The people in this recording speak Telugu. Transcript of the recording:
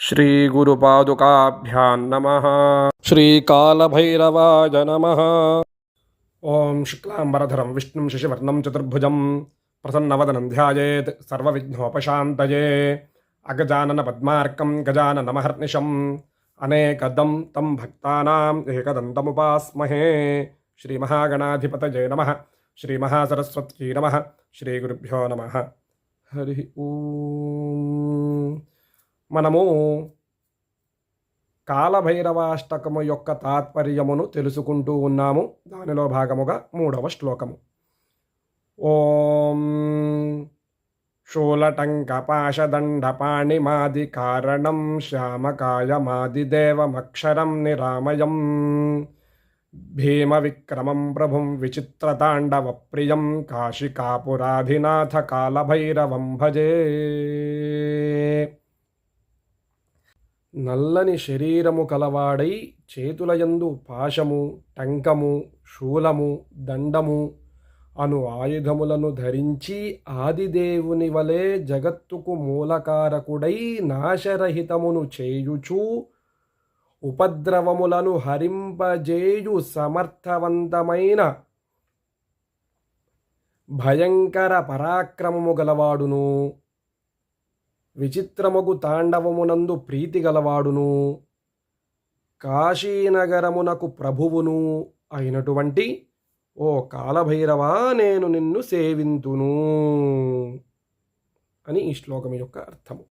श्रीगुरुपादुकाभ्यां नमः श्रीकालभैरवाय नमः ॐ शुक्लाम्बरधरं विष्णुं शशिवर्णं चतुर्भुजं प्रसन्नवदनं ध्यायेत् सर्वविघ्नोपशान्तये अगजाननपद्मार्कं गजाननमहर्निशम् अनेकदं तं भक्तानाम् एकदन्तमुपास्महे श्रीमहागणाधिपतये नमः श्रीमहासरस्वत्यै नमः श्रीगुरुभ्यो नमः हरिः ॐ మనము కాలభైరవాష్టకము యొక్క తాత్పర్యమును తెలుసుకుంటూ ఉన్నాము. దానిలో భాగముగా మూడవ శ్లోకము. ఓం శూలటంకపాశదండపాణిమాది కారణం శ్యామకాయ శ్యామకాయమాదిదేవమక్షరం నిరామయం. భీమవిక్రమం ప్రభుం విచిత్రతాండవప్రియం కాశికాపురాధినాథ కాలభైరవం భజే. నల్లని శరీరము కలవాడై చేతులయందు పాశము టంకము శూలము దండము అను ఆయుధములను ధరించి ఆదిదేవుని వలె జగత్తుకు మూలకారకుడై నాశరహితమును చేయుచూ ఉపద్రవములను హరింపజేయు సమర్థవంతమైన భయంకర పరాక్రమము గలవాడును. విచిత్రముగు తాండవమునందు ప్రీతి గలవాడును కాశీనగరమునకు ప్రభువును అయినటువంటి ఓ కాలభైరవా నేను నిన్ను సేవింతును అని ఈ శ్లోకం యొక్క అర్థము.